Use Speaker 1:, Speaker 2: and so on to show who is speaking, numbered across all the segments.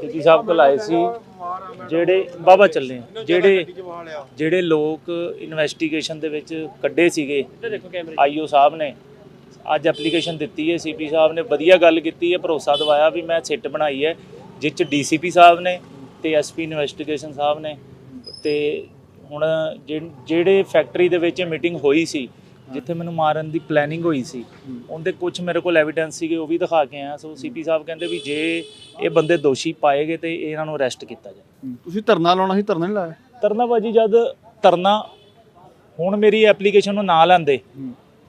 Speaker 1: CP ਸਾਹਿਬ ਕੋਲ ਆਏ ਸੀ, ਜਿਹੜੇ ਬਾਬਾ ਚੱਲੇ ਜਿਹੜੇ ਜਿਹੜੇ ਲੋਕ ਇਨਵੈਸਟੀਗੇਸ਼ਨ ਦੇ ਵਿੱਚ ਕੱਢੇ ਸੀਗੇ ਆਈਓ ਸਾਹਿਬ ਨੇ। ਅੱਜ ਐਪਲੀਕੇਸ਼ਨ ਦਿੱਤੀ ਹੈ, ਸੀਪੀ ਸਾਹਿਬ ਨੇ। ਵਧੀਆ ਗੱਲ ਕੀਤੀ ਹੈ, ਭਰੋਸਾ ਦਵਾਇਆ ਵੀ ਮੈਂ ਸਿੱਟ ਬਣਾਈ ਹੈ ਜਿਸ ਚ ਡੀਸੀਪੀ ਸਾਹਿਬ ਨੇ ਤੇ ਐਸਪੀ ਇਨਵੈਸਟੀਗੇਸ਼ਨ ਸਾਹਿਬ ਨੇ। ਤੇ ਹੁਣ ਜਿਹ- ਜਿਹੜੇ ਫੈਕਟਰੀ ਦੇ ਵਿੱਚ ਮੀਟਿੰਗ ਹੋਈ ਸੀ ਜਿੱਥੇ ਮੈਨੂੰ ਮਾਰਨ ਦੀ ਪਲੈਨਿੰਗ ਹੋਈ ਸੀ ਉਹਦੇ ਕੁਝ ਮੇਰੇ ਕੋਲ ਐਵੀਡੈਂਸ ਸੀਗੇ ਉਹ ਵੀ ਦਿਖਾ ਕੇ ਆਇਆ। ਸੋ ਸੀਪੀ ਸਾਹਿਬ ਕਹਿੰਦੇ ਵੀ ਜੇ ਇਹ ਬੰਦੇ ਦੋਸ਼ੀ ਪਾਏਗੇ ਤੇ ਇਹਨਾਂ ਨੂੰ ਅਰੈਸਟ ਕੀਤਾ ਜਾਏ।
Speaker 2: ਤੁਸੀਂ ਧਰਨਾ ਲਾਉਣਾ ਸੀ ਧਰਨਾ ਨਹੀਂ ਲਾਇਆ?
Speaker 1: ਤਰਨਾ ਬਾਜੀ ਜਦ ਤਰਨਾ ਹੁਣ ਮੇਰੀ ਐਪਲੀਕੇਸ਼ਨ ਨੂੰ ਨਾ ਲੈਂਦੇ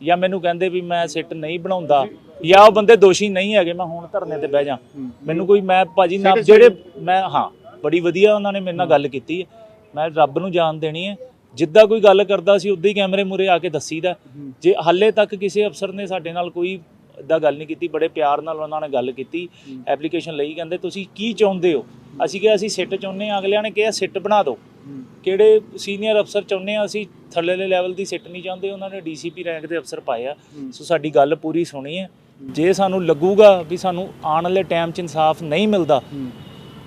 Speaker 1: ਜਾਂ ਮੈਨੂੰ ਕਹਿੰਦੇ ਵੀ ਮੈਂ ਸਿੱਟ ਨਹੀਂ ਬਣਾਉਂਦਾ ਜਾਂ ਉਹ ਬੰਦੇ ਦੋਸ਼ੀ ਨਹੀਂ ਹੈਗੇ ਮੈਂ ਹੁਣ ਧਰਨੇ ਤੇ ਬਹਿ ਜਾ। ਮੈਨੂੰ ਕੋਈ ਮੈਂ ਭਾਜੀ ਨਾ ਜਿਹੜੇ ਮੈਂ ਹਾਂ ਬੜੀ ਵਧੀਆ ਉਹਨਾਂ ਨੇ ਮੇਰੇ ਨਾਲ ਗੱਲ ਕੀਤੀ ਹੈ। ਮੈਂ ਰੱਬ ਨੂੰ ਜਾਣ ਦੇਣੀ ਹੈ। ਜਿੱਦਾਂ ਕੋਈ ਗੱਲ ਕਰਦਾ ਸੀ ਉਦਾਂ ਹੀ ਕੈਮਰੇ ਮੂਰੇ ਆ ਕੇ ਦੱਸੀਦਾ। ਜੇ ਹਾਲੇ ਤੱਕ ਕਿਸੇ ਅਫਸਰ ਨੇ ਸਾਡੇ ਨਾਲ ਕੋਈ ਇਦਾਂ ਗੱਲ ਨਹੀਂ ਕੀਤੀ ਬੜੇ ਪਿਆਰ ਨਾਲ ਉਹਨਾਂ ਨੇ ਗੱਲ ਕੀਤੀ ਐਪਲੀਕੇਸ਼ਨ ਲਈ ਕਹਿੰਦੇ ਤੁਸੀਂ ਕੀ ਚਾਹੁੰਦੇ ਹੋ? ਅਸੀਂ ਕਿਹਾ ਅਸੀਂ ਸਿੱਟ ਚਾਹੁੰਦੇ ਹਾਂ ਅਗਲਿਆਂ ਨੇ ਕਿਹਾ ਸਿੱਟ ਬਣਾ ਦਿਓ। ਕਿਹੜੇ ਸੀਨੀਅਰ ਅਫਸਰ ਚਾਹੁੰਦੇ ਆ ਅਸੀਂ ਥੱਲੇਲੇ ਲੈਵਲ ਦੀ ਸਿੱਟ ਨਹੀਂ ਚਾਹੁੰਦੇ ਉਹਨਾਂ ਨੇ ਡੀਸੀਪੀ ਰੈਂਕ ਦੇ ਅਫਸਰ ਪਾਏ ਆ। ਸੋ ਸਾਡੀ ਗੱਲ ਪੂਰੀ ਸੁਣੀ ਹੈ। ਜੇ ਸਾਨੂੰ ਲੱਗੂਗਾ ਵੀ ਸਾਨੂੰ ਆਉਣ ਵਾਲੇ ਟਾਈਮ 'ਚ ਇਨਸਾਫ ਨਹੀਂ ਮਿਲਦਾ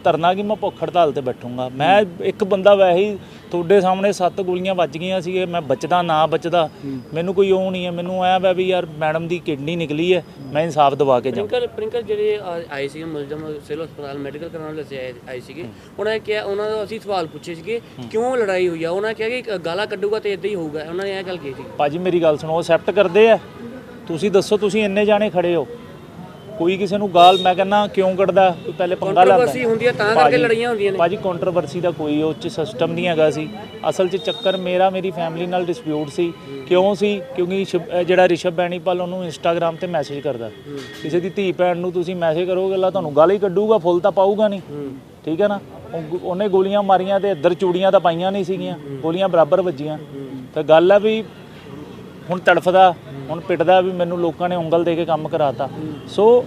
Speaker 1: ਧਰਨਾ ਕੀ ਮੈਂ ਭੁੱਖ ਹੜਤਾਲ ਤੇ ਬੈਠੂੰਗਾ। ਮੈਂ ਇੱਕ ਬੰਦਾ ਵੈਸੇ ਹੀ ਤੁਹਾਡੇ ਸਾਹਮਣੇ ਸੱਤ ਗੋਲੀਆਂ ਵੱਜ ਗਈਆਂ ਸੀ ਮੈਂ ਬਚਦਾ ਨਾ ਬਚਦਾ ਮੈਨੂੰ ਕੋਈ ਉਹ ਨਹੀਂ ਹੈ ਮੈਨੂੰ ਐਂ ਵਾ ਵੀ ਯਾਰ ਮੈਡਮ ਦੀ ਕਿਡਨੀ ਨਿਕਲੀ ਹੈ ਮੈਂ ਇਨਸਾਫ ਦਵਾ ਕੇ ਜਾਵਾਂ।
Speaker 3: ਪ੍ਰਿੰਕਲ ਪ੍ਰਿੰਕਲ ਜਿਹੜੇ ਆਏ ਸੀਗੇ ਮੁਲਜ਼ਮ ਸਿਵਲ ਹਸਪਤਾਲ ਮੈਡੀਕਲ ਕਰਾਉਣ ਲਈ ਆਏ ਆਏ ਸੀਗੇ। ਉਹਨਾਂ ਨੇ ਕਿਹਾ ਉਹਨਾਂ ਦਾ ਅਸੀਂ ਸਵਾਲ ਪੁੱਛੇ ਸੀਗੇ ਕਿਉਂ ਲੜਾਈ ਹੋਈ ਆ? ਉਹਨਾਂ ਨੇ ਕਿਹਾ ਕਿ ਗਾਲਾਂ ਕੱਢੂਗਾ ਤੇ ਇਦਾਂ ਹੀ ਹੋਊਗਾ। ਉਹਨਾਂ ਨੇ ਇਹ ਗੱਲ ਕਹੀ ਸੀ
Speaker 1: ਭਾਜੀ ਮੇਰੀ ਗੱਲ ਸੁਣੋ ਅਸੈਪਟ ਕਰਦੇ ਆ। ਤੁਸੀਂ ਦੱਸੋ ਤੁਸੀਂ ਇੰਨੇ ਜਾਣੇ ਖੜੇ ਹੋ। ਕੋਈ ਕਿਸੇ ਨੂੰ ਗਾਲ ਮੈਂ ਕਹਿੰਦਾ ਕਿਉਂ ਕੱਢਦਾ? ਪਹਿਲੇ ਪੰਗਾ ਲੈਂਦਾ
Speaker 3: ਕੰਟਰੋਵਰਸੀ ਹੁੰਦੀ ਹੈ ਤਾਂ ਕਰਕੇ ਲੜਾਈਆਂ ਹੁੰਦੀਆਂ ਨੇ।
Speaker 1: ਭਾਜੀ ਕੰਟਰੋਵਰਸੀ ਦਾ ਕੋਈ ਉਹ ਚ ਸਿਸਟਮ ਨਹੀਂ ਹੈਗਾ ਸੀ। ਅਸਲ 'ਚ ਚੱਕਰ ਮੇਰਾ ਮੇਰੀ ਫੈਮਿਲੀ ਨਾਲ ਡਿਸਪਿਊਟ ਸੀ। ਕਿਉਂ ਸੀ? ਕਿਉਂਕਿ ਸ਼ਿਵ- ਅਹ ਜਿਹੜਾ ਰਿਸ਼ਵ ਬੈਣੀਪਾਲ ਉਹਨੂੰ ਇੰਸਟਾਗ੍ਰam ਤੇ ਮੈਸੇਜ ਕਰਦਾ। ਕਿਸੇ ਦੀ ਧੀ ਭੈਣ ਨੂੰ ਤੁਸੀਂ ਮੈਸੇਜ ਕਰੋਗੇ ਅੱਲਾ ਤੁਹਾਨੂੰ ਗਾਲ ਹੀ ਕੱਢੂਗਾ ਫੁੱਲ ਤਾਂ ਪਾਊਗਾ ਨਹੀਂ। ਠੀਕ ਹੈ ਨਾ? ਉਹ ਗੋ- ਉਹਨੇ ਗੋਲੀਆਂ ਮਾਰੀਆਂ ਤੇ ਇੱਧਰ ਚੂੜੀਆਂ ਤਾਂ ਪਾਈਆਂ ਨਹੀਂ ਸੀਗੀਆਂ। ਗੋਲੀਆਂ ਬਰਾਬਰ ਵੱਜੀਆਂ। ਤੇ ਗੱਲ ਆ ਵੀ ਹੁਣ ਤੜਫਦਾ ਹੁਣ ਪਿੱਟਦਾ ਵੀ ਮੈਨੂੰ ਲੋਕਾਂ ਨੇ ਉਂਗਲ ਦੇ ਕੇ ਕੰਮ ਕਰਾਤਾ। ਸੋ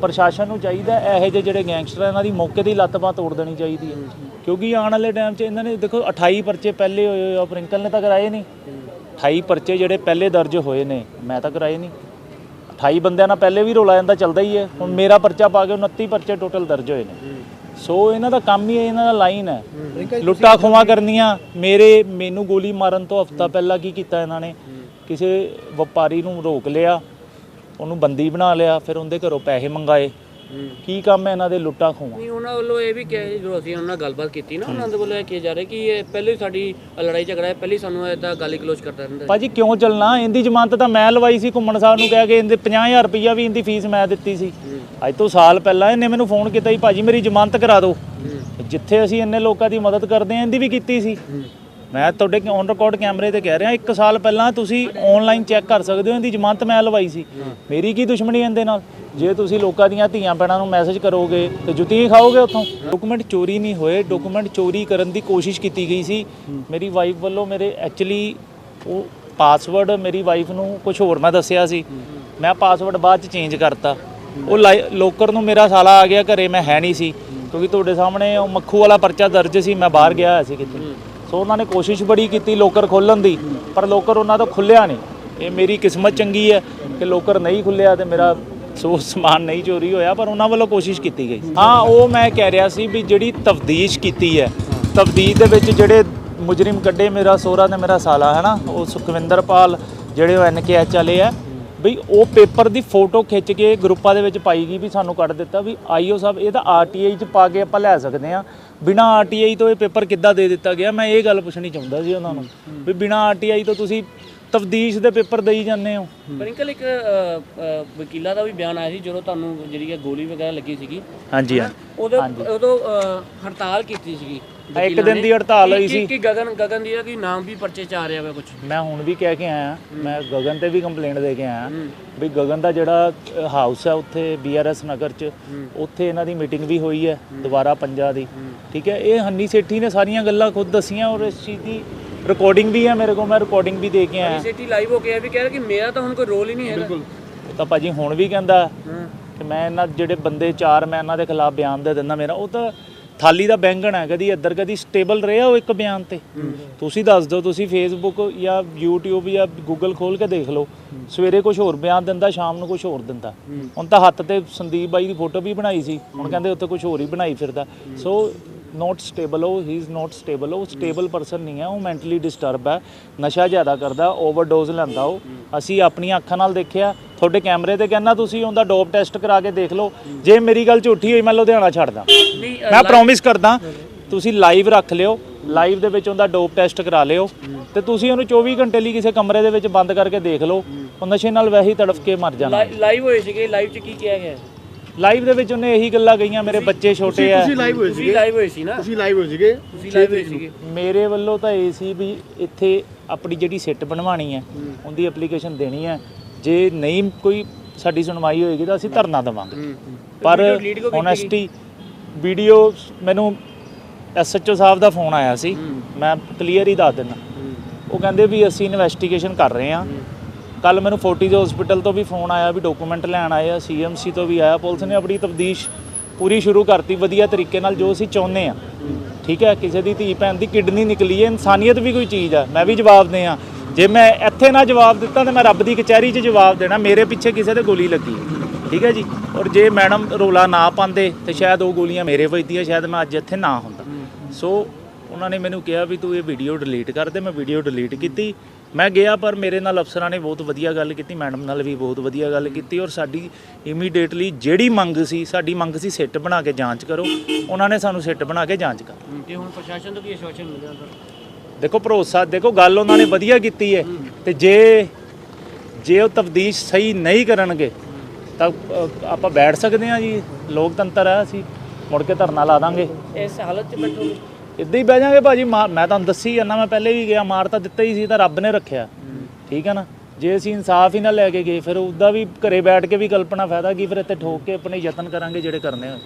Speaker 1: ਪ੍ਰਸ਼ਾਸਨ ਨੂੰ ਚਾਹੀਦਾ ਇਹੋ ਜਿਹੇ ਜਿਹੜੇ ਗੈਂਗਸਟਰ ਇਹਨਾਂ ਦੀ ਮੌਕੇ ਦੀ ਲੱਤ ਬਾਂਹ ਤੋੜ ਦੇਣੀ ਚਾਹੀਦੀ ਹੈ। ਕਿਉਂਕਿ ਆਉਣ ਵਾਲੇ ਟਾਈਮ 'ਚ ਇਹਨਾਂ ਨੇ ਦੇਖੋ 28 ਪਰਚੇ ਪਹਿਲੇ ਹੋਏ ਹੋਏ ਆ ਪ੍ਰਿੰਕਲ ਨੇ ਤਾਂ ਕਰਾਏ ਨਹੀਂ। 28 ਪਰਚੇ ਜਿਹੜੇ ਪਹਿਲੇ ਦਰਜ ਹੋਏ ਨੇ ਮੈਂ ਤਾਂ ਕਰਾਏ ਨਹੀਂ। 28 ਬੰਦਿਆਂ ਨਾਲ ਪਹਿਲੇ ਵੀ ਰੋਲਾ ਜਾਂਦਾ ਚੱਲਦਾ ਹੀ ਹੈ। ਹੁਣ ਮੇਰਾ ਪਰਚਾ ਪਾ ਕੇ 29 ਪਰਚੇ ਟੋਟਲ ਦਰਜ ਹੋਏ ਨੇ। ਸੋ ਇਹਨਾਂ ਦਾ ਕੰਮ ਹੀ ਹੈ ਇਹਨਾਂ ਦਾ ਲਾਈਨ ਹੈ। ਲੁੱਟਾ ਖੋਵਾ ਕਰਨੀਆਂ ਮੇਰੇ ਮੈਨੂੰ ਗੋਲੀ ਮਾਰਨ ਤੋਂ ਹਫਤਾ ਪਹਿਲਾਂ ਕੀ ਕੀਤਾ ਇਹਨਾਂ ਨੇ? ਕਿਸੇ ਵਪਾਰੀ ਨੂੰ ਰੋਕ ਲਿਆ ਉਹਨੂੰ ਬੰਦੀ ਬਣਾ ਲਿਆ ਫਿਰ ਉਹਦੇ ਘਰੋਂ ਪੈਸੇ ਮੰਗਾਏ। ਕੀ ਕੰਮ ਹੈ ਇਹਨਾਂ ਦੇ ਲੁੱਟਾ ਖੋਵਾ
Speaker 3: ਨਹੀਂ ਉਹਨਾਂ ਵੱਲੋਂ ਇਹ ਵੀ ਕਿਹਾ ਜਦੋਂ ਅਸੀਂ ਉਹਨਾਂ ਨਾਲ ਗੱਲਬਾਤ ਕੀਤੀ ਨਾ ਉਹਨਾਂ ਦੇ ਵੱਲੋਂ ਇਹ ਕਿਹਾ ਜਾ ਰਿਹਾ ਕਿ ਇਹ ਪਹਿਲੇ ਸਾਡੀ ਲੜਾਈ ਝਗੜਾ ਹੈ ਪਹਿਲੇ ਸਾਨੂੰ ਇਦਾਂ ਗਾਲੀ ਗਲੋਚ ਕਰਦਾ ਰਹਿੰਦਾ
Speaker 1: ਭਾਜੀ ਕਿਉਂ ਚੱਲਣਾ? ਇਹਦੀ ਜ਼ਮਾਨਤ ਤਾਂ ਮੈਂ ਲਵਾਈ ਸੀ ਘੁੰਮਣ ਸਾਹਿਬ ਨੂੰ ਕਹਿ ਕੇ ਇਹਦੇ 50000 ਰੁਪਈਆ ਵੀ ਇਹਦੀ ਫੀਸ ਮੈਂ ਦਿੱਤੀ ਸੀ। ਅੱਜ ਤੋਂ ਸਾਲ ਪਹਿਲਾਂ ਇਹਨੇ ਮੈਨੂੰ ਫੋਨ ਕੀਤਾ ਸੀ ਭਾਜੀ ਮੇਰੀ ਜ਼ਮਾਨਤ ਕਰਾ ਦਿਓ। ਜਿੱਥੇ ਅਸੀਂ ਇੰਨੇ ਲੋਕਾਂ ਦੀ ਮਦਦ ਕਰਦੇ ਆਂ ਇਹਦੀ ਵੀ ਕੀਤੀ ਸੀ। ਮੈਂ ਤੁਹਾਡੇ ਔਨ ਰਿਕਾਰਡ ਕੈਮਰੇ ਤੇ ਕਹਿ ਰਿਹਾ ਇੱਕ ਸਾਲ ਪਹਿਲਾਂ ਤੁਸੀਂ ਆਨਲਾਈਨ ਚੈੱਕ ਕਰ ਸਕਦੇ ਹੋ ਇਹਦੀ ਜ਼ਮਾਨਤ ਮੈਂ ਲਵਾਈ ਸੀ। ਮੇਰੀ ਕੀ ਦੁਸ਼ਮਣੀ ਇਹਦੇ ਨਾਲ? ਜੇ ਤੁਸੀਂ ਲੋਕਾਂ ਦੀਆਂ ਧੀਆਂ ਭੈਣਾਂ ਨੂੰ ਮੈਸੇਜ ਕਰੋਗੇ ਤੇ ਜੁੱਤੀਆਂ ਹੀ ਖਾਓਗੇ ਉੱਥੋਂ? ਡਾਕੂਮੈਂਟ ਚੋਰੀ ਨਹੀਂ ਹੋਏ ਡਾਕੂਮੈਂਟ ਚੋਰੀ ਕਰਨ ਦੀ ਕੋਸ਼ਿਸ਼ ਕੀਤੀ ਗਈ ਸੀ। ਮੇਰੀ ਵਾਈਫ ਵੱਲੋਂ ਮੇਰੇ ਐਕਚੁਅਲੀ ਉਹ ਪਾਸਵਰਡ ਮੇਰੀ ਵਾਈਫ ਨੂੰ ਕੁਝ ਹੋਰ ਮੈਂ ਦੱਸਿਆ ਸੀ। ਮੈਂ ਪਾਸਵਰਡ ਬਾਅਦ ਚ ਚੇਂਜ ਕਰਤਾ। ਉਹ ਲੋਕਰ ਨੂੰ ਮੇਰਾ ਸਾਲਾ ਆ ਗਿਆ ਘਰੇ ਮੈਂ ਹੈ ਨਹੀਂ ਸੀ। ਕਿਉਂਕਿ ਤੁਹਾਡੇ ਸਾਹਮਣੇ ਉਹ ਮੱਖੂ ਵਾਲਾ ਪਰਚਾ ਦਰਜ ਸੀ ਮੈਂ ਬਾਹਰ ਗਿਆ ਹੋਇਆ ਸੀ ਕਿਤੇ। ਸੋ ਉਹਨਾਂ ਨੇ ਕੋਸ਼ਿਸ਼ ਬੜੀ ਕੀਤੀ ਲੋਕਰ ਖੋਲਣ ਦੀ, ਪਰ ਲੋਕਰ ਉਹਨਾਂ ਤੋਂ ਖੁੱਲਿਆ ਨਹੀਂ। ਇਹ ਮੇਰੀ ਕਿਸਮਤ ਚੰਗੀ ਹੈ ਕਿ ਲੋਕਰ ਨਹੀਂ ਖੁੱਲਿਆ ਤੇ ਮੇਰਾ ਸੋ ਸਮਾਨ ਨਹੀਂ ਚੋਰੀ ਹੋਇਆ, ਪਰ ਉਹਨਾਂ ਵੱਲੋਂ ਕੋਸ਼ਿਸ਼ ਕੀਤੀ ਗਈ। ਹਾਂ, ਉਹ ਮੈਂ ਕਹਿ ਰਿਹਾ ਸੀ ਵੀ ਜਿਹੜੀ ਤਫਦੀਸ਼ ਕੀਤੀ ਹੈ ਤਫਦੀਸ਼ ਦੇ ਵਿੱਚ ਜਿਹੜੇ ਮੁਜਰਮ ਕੱਢੇ ਮੇਰਾ ਸੋਹਰਾ ਤੇ ਮੇਰਾ ਸਾਲਾ ਹੈ ਨਾ ਉਹ ਸੁਖਵਿੰਦਰ ਪਾਲ, ਜਿਹੜੇ ਉਹ ਐਨਕੇਐਚ ਵਾਲੇ ਆ ਬਈ ਉਹ ਪੇਪਰ ਦੀ ਫੋਟੋ ਖਿੱਚ ਕੇ ਗਰੁੱਪਾਂ ਦੇ ਵਿੱਚ ਪਾਈ ਗਈ ਵੀ ਸਾਨੂੰ ਕੱਢ ਦਿੱਤਾ ਵੀ ਆਈਓ ਸਾਹਿਬ, ਇਹ ਤਾਂ ਆਰਟੀਆਈ ਚ ਪਾ ਕੇ ਆਪਾਂ ਲੈ ਸਕਦੇ ਆ ਬਿਨਾ ਆਰਟੀਆਈ ਤੋਂ ਇਹ ਪੇਪਰ ਕਿੱਦਾਂ ਦੇ ਦਿੱਤਾ ਗਿਆ? ਮੈਂ ਇਹ ਗੱਲ ਪੁੱਛਣੀ ਚਾਹੁੰਦਾ ਸੀ ਉਹਨਾਂ ਨੂੰ ਵੀ ਬਿਨਾ ਆਰਟੀਆਈ ਤੋਂ ਤੁਸੀਂ ਤਫਦੀਸ਼ ਦੇ ਪੇਪਰ ਦੇਈ ਜਾਂਦੇ ਹੋ।
Speaker 3: ਪ੍ਰਿੰਕਲ ਇੱਕ ਅ, ਅ, ਵਕੀਲਾਂ ਦਾ ਵੀ ਬਿਆਨ ਆਇਆ ਸੀ ਜਦੋਂ ਤੁਹਾਨੂੰ ਜਿਹੜੀ ਇਹ ਗੋਲੀ ਵਗੈਰਾ ਲੱਗੀ ਸੀਗੀ।
Speaker 1: ਹਾਂਜੀ ਹਾਂ
Speaker 3: ਉਦੋਂ ਉਦੋਂ ਅ, ਹੜਤਾਲ ਕੀਤੀ ਸੀਗੀ
Speaker 1: ਇੱਕ ਦਿਨ ਦੀ ਹੜਤਾਲ ਹੋਈ ਸੀ।
Speaker 3: ਕਿ ਗਗਨ ਗਗਨ ਦੀ ਕੀ ਨਾਮ ਵੀ ਪਰਚੇ ਚ ਆ ਰਿਹਾ ਵਾ ਕੁਝ
Speaker 1: ਮੈਂ ਹੁਣ ਵੀ ਕਹਿ ਕੇ ਆਇਆ ਮੈਂ ਗਗਨ ਤੇ ਵੀ ਕੰਪਲੇਂਟ ਦੇ ਕੇ ਆਇਆ ਵੀ ਗਗਨ ਦਾ ਜਿਹੜਾ ਹਾਊਸ ਹੈ ਉੱਥੇ ਬੀਆਰਐਸ ਨਗਰ ਚ ਉੱਥੇ ਇਹਨਾਂ ਦੀ ਮੀਟਿੰਗ ਵੀ ਹੋਈ ਹੈ ਦੁਬਾਰਾ ਪੰਜਾ ਦੀ। ਠੀਕ ਹੈ ਇਹ ਹੰਨੀ ਸੇਠੀ ਨੇ ਸਾਰੀਆਂ ਗੱਲਾਂ ਖੁਦ ਦੱਸੀਆਂ ਔਰ ਇਸ ਚੀਜ਼ ਦੀ ਰਿਕਾਰਡਿੰਗ ਵੀ ਹੈ ਮੇਰੇ ਕੋਲ ਮੈਂ ਰਿਕਾਰਡਿੰਗ ਵੀ ਦੇ ਕੇ ਆਇਆ।
Speaker 3: ਸਿਟੀ ਲਾਈਵ ਹੋ ਕੇ ਇਹ ਵੀ ਕਹਿ ਰਿਹਾ ਕਿ ਮੇਰਾ ਤਾਂ ਹੁਣ ਕੋਈ ਰੋਲ ਹੀ ਨਹੀਂ ਹੈਗਾ।
Speaker 1: ਉਹ ਤਾਂ ਭਾਜੀ ਹੁਣ ਵੀ ਕਹਿੰਦਾ ਕਿ ਮੈਂ ਇਹਨਾਂ ਜਿਹੜੇ ਬੰਦੇ ਚਾਰ ਮੈਂ ਇਹਨਾਂ ਦੇ ਖਿਲਾਫ ਬਿਆਨ ਦੇ ਦਿੰਦਾ ਮੇਰਾ। ਉਹ ਤਾਂ ਥਾਲੀ ਦਾ ਬੈਂਗਣ ਹੈ ਕਦੀ ਇੱਧਰ ਕਦੀ ਸਟੇਬਲ ਰਿਹਾ ਉਹ ਇੱਕ ਬਿਆਨ ਤੇ। ਤੁਸੀਂ ਦੱਸ ਦਿਓ ਤੁਸੀਂ ਫੇਸਬੁੱਕ ਜਾਂ YouTube ਜਾਂ ਗੂਗਲ ਖੋਲ ਕੇ ਦੇਖ ਲਓ। ਸਵੇਰੇ ਕੁਝ ਹੋਰ ਬਿਆਨ ਦਿੰਦਾ ਸ਼ਾਮ ਨੂੰ ਕੁਝ ਹੋਰ ਦਿੰਦਾ। ਹੁਣ ਤਾਂ ਹੱਥ ਤੇ ਸੰਦੀਪ ਬਾਈ ਦੀ ਫੋਟੋ ਵੀ ਬਣਾਈ ਸੀ। ਹੁਣ ਕਹਿੰਦੇ ਉੱਤੇ ਕੁਝ ਹੋਰ ਹੀ ਬਣਾਈ ਫਿਰਦਾ। ਸੋ ਨੋਟ ਸਟੇਬਲ ਉਹ ਹੀ ਇਜ਼ ਨੋਟ ਸਟੇਬਲ ਉਹ ਸਟੇਬਲ ਪਰਸਨ ਨਹੀਂ ਹੈ ਉਹ ਮੈਂਟਲੀ ਡਿਸਟਰਬ ਹੈ ਨਸ਼ਾ ਜ਼ਿਆਦਾ ਕਰਦਾ ਓਵਰਡੋਜ਼ ਲੈਂਦਾ ਉਹ। ਅਸੀਂ ਆਪਣੀਆਂ ਅੱਖਾਂ ਨਾਲ ਦੇਖਿਆ ਤੁਹਾਡੇ ਕੈਮਰੇ ਤੇ ਕਹਿੰਦਾ ਤੁਸੀਂ ਉਹਦਾ ਡੋਪ ਟੈਸਟ ਕਰਾ ਕੇ ਦੇਖ ਲਓ ਜੇ ਮੇਰੀ ਗੱਲ ਝੂਠੀ ਹੋਈ ਮੈਂ ਲੁਧਿਆਣਾ ਛੱਡਦਾ ਮੈਂ ਪ੍ਰੋਮਿਸ ਕਰਦਾ ਤੁਸੀਂ ਲਾਈਵ ਰੱਖ ਲਿਓ ਲਾਈਵ ਦੇ ਵਿੱਚ ਉਹਦਾ ਡੋਪ ਟੈਸਟ ਕਰਾ ਲਿਓ ਤੇ ਤੁਸੀਂ ਉਹਨੂੰ 24 ਘੰਟੇ ਲਈ ਕਿਸੇ ਕਮਰੇ ਦੇ ਵਿੱਚ ਬੰਦ ਕਰਕੇ ਦੇਖ ਲਓ ਉਹ ਨਸ਼ੇ ਨਾਲ ਵੈਸੇ ਹੀ ਤੜਫ ਕੇ ਮਰ ਜਾਣਾ।
Speaker 3: ਲਾਈਵ ਹੋਏ ਸੀਗੇ ਲਾਈਵ 'ਚ ਕੀ ਕਿਹਾ ਗਿਆ?
Speaker 1: ਲਾਈਵ ਦੇ ਵਿੱਚ ਉਹਨੇ ਇਹੀ ਗੱਲਾਂ ਕਹੀਆਂ ਮੇਰੇ ਬੱਚੇ ਛੋਟੇ ਆ।
Speaker 2: ਤੁਸੀਂ ਲਾਈਵ ਹੋਏ
Speaker 3: ਤੁਸੀਂ
Speaker 2: ਸੀਗੇ।
Speaker 3: ਲਾਈਵ ਹੋਏ ਸੀ ਨਾ।
Speaker 2: ਤੁਸੀਂ ਲਾਈਵ ਹੋਏ ਸੀਗੇ।
Speaker 3: ਤੁਸੀਂ ਲਾਈਵ ਹੋਏ ਸੀਗੇ।
Speaker 1: ਮੇਰੇ ਵੱਲੋਂ ਤਾਂ ਇਹ ਸੀ ਵੀ ਇੱਥੇ ਆਪਣੀ ਜਿਹੜੀ ਸਿੱਟ ਬਣਵਾਣੀ ਹੈ ਉਹਦੀ ਐਪਲੀਕੇਸ਼ਨ ਦੇਣੀ ਹੈ। ਜੇ ਨਹੀਂ ਕੋਈ ਸਾਡੀ ਸੁਣਵਾਈ ਹੋਏਗੀ ਤਾਂ ਅਸੀਂ ਧਰਨਾ ਦੇਵਾਂਗੇ। ਪਰ ਓਨੈਸਟੀ ਵੀਡੀਓ ਮੈਨੂੰ ਐਸਐਚਓ ਸਾਹਿਬ ਦਾ ਫੋਨ ਆਇਆ ਸੀ। ਮੈਂ ਕਲੀਅਰ ਹੀ ਦੱਸ ਦਿੰਦਾ। ਉਹ ਕਹਿੰਦੇ ਵੀ ਅਸੀਂ ਇਨਵੈਸਟੀਗੇਸ਼ਨ ਕਰ ਰਹੇ ਹਾਂ। ਕੱਲ ਮੈਨੂੰ ਫੋਰਟੀਜ਼ ਹਸਪੀਟਲ ਤੋਂ ਵੀ ਫੋਨ ਆਇਆ ਵੀ ਡਾਕੂਮੈਂਟ ਲੈਣ ਆਏ ਆ ਸੀਐਮਸੀ ਤੋਂ ਵੀ ਆਇਆ। ਪੁਲਿਸ ਨੇ ਆਪਣੀ ਤਫਤੀਸ਼ ਪੂਰੀ ਸ਼ੁਰੂ ਕਰਤੀ ਵਧੀਆ ਤਰੀਕੇ ਨਾਲ ਜੋ ਅਸੀਂ ਚਾਹੁੰਦੇ ਆ। ਠੀਕ ਹੈ ਕਿਸੇ ਦੀ ਧੀ ਭੈਣ ਦੀ ਕਿਡਨੀ ਨਿਕਲੀ ਹੈ ਇਨਸਾਨੀਅਤ ਵੀ ਕੋਈ ਚੀਜ਼ ਆ ਮੈਂ ਵੀ ਜਵਾਬ ਦੇ ਆ ਜੇ ਮੈਂ ਇੱਥੇ ਨਾ ਜਵਾਬ ਦਿੱਤਾ ਤਾਂ ਮੈਂ ਰੱਬ ਦੀ ਕਚਹਿਰੀ 'ਚ ਜਵਾਬ ਦੇਣਾ ਮੇਰੇ ਪਿੱਛੇ ਕਿਸੇ ਦੇ ਗੋਲੀ ਲੱਗੀ ਠੀਕ ਹੈ ਜੀ? ਔਰ ਜੇ ਮੈਡਮ ਰੋਲਾ ਨਾ ਪਾਉਂਦੇ ਤੇ ਸ਼ਾਇਦ ਉਹ ਗੋਲੀਆਂ ਮੇਰੇ ਵੱਜਦੀਆਂ ਸ਼ਾਇਦ ਮੈਂ ਅੱਜ ਇੱਥੇ ਨਾ ਹੁੰਦਾ। ਸੋ ਉਹਨਾਂ ਨੇ ਮੈਨੂੰ ਕਿਹਾ ਵੀ ਤੂੰ ਇਹ ਵੀਡੀਓ ਡਿਲੀਟ ਕਰ ਦੇ ਮੈਂ ਵੀਡੀਓ ਡਿਲੀਟ ਕੀਤੀ। ਮੈਂ ਗਿਆ ਪਰ ਮੇਰੇ ਨਾਲ ਅਫਸਰਾਂ ਨੇ ਬਹੁਤ ਵਧੀਆ ਗੱਲ ਕੀਤੀ ਮੈਡਮ ਨਾਲ ਵੀ ਬਹੁਤ ਵਧੀਆ ਗੱਲ ਕੀਤੀ ਔਰ ਸਾਡੀ ਇਮੀਡੀਏਟਲੀ ਜਿਹੜੀ ਮੰਗ ਸੀ ਸਾਡੀ ਮੰਗ ਸੀ ਸਿੱਟ ਬਣਾ ਕੇ ਜਾਂਚ ਕਰੋ। ਉਹਨਾਂ ਨੇ ਸਾਨੂੰ ਸਿੱਟ ਬਣਾ ਕੇ ਜਾਂਚ ਕਰ
Speaker 3: ਤੇ ਹੁਣ ਪ੍ਰਸ਼ਾਸਨ ਤੋਂ ਕੀ ਆਸ਼ਵਾਸਨ ਮਿਲਿਆ ਸਰ
Speaker 1: ਦੇਖੋ ਭਰੋਸਾ ਦੇਖੋ ਗੱਲ ਉਹਨਾਂ ਨੇ ਵਧੀਆ ਕੀਤੀ ਹੈ। ਤੇ ਜੇ ਜੇ ਉਹ ਤਫਦੀਸ਼ ਸਹੀ ਨਹੀਂ ਕਰਨਗੇ ਤਾਂ ਆਪਾਂ ਬੈਠ ਸਕਦੇ ਹਾਂ ਜੀ। ਲੋਕਤੰਤਰ ਹੈ ਅਸੀਂ ਮੁੜ ਕੇ ਧਰਨਾ ਲਾ ਦਾਂਗੇ।
Speaker 3: ਇਸ ਹਾਲਤ 'ਚ ਬੈਠੋਗੇ?
Speaker 1: ਇੱਦਾਂ ਹੀ ਬਹਿ ਜਾਾਂਗੇ ਭਾਜੀ ਮਾਰ- ਮੈਂ ਤੁਹਾਨੂੰ ਦੱਸੀ ਜਾਂਦਾ, ਮੈਂ ਪਹਿਲੇ ਵੀ ਗਿਆ, ਮਾਰ ਤਾਂ ਦਿੱਤਾ ਹੀ ਸੀ, ਤਾਂ ਰੱਬ ਨੇ ਰੱਖਿਆ। ਠੀਕ ਹੈ ਨਾ? ਜੇ ਅਸੀਂ ਇਨਸਾਫ ਹੀ ਨਾ ਲੈ ਕੇ ਗਏ, ਫਿਰ ਉਹਦਾ ਵੀ ਘਰੇ ਬੈਠ ਕੇ ਵੀ ਕਲਪਨਾ ਫਾਇਦਾ ਕੀ, ਫਿਰ ਇੱਥੇ ਠੋਕ ਕੇ ਆਪਣੇ ਯਤਨ ਕਰਾਂਗੇ ਜਿਹੜੇ ਕਰਨੇ ਹੋਏ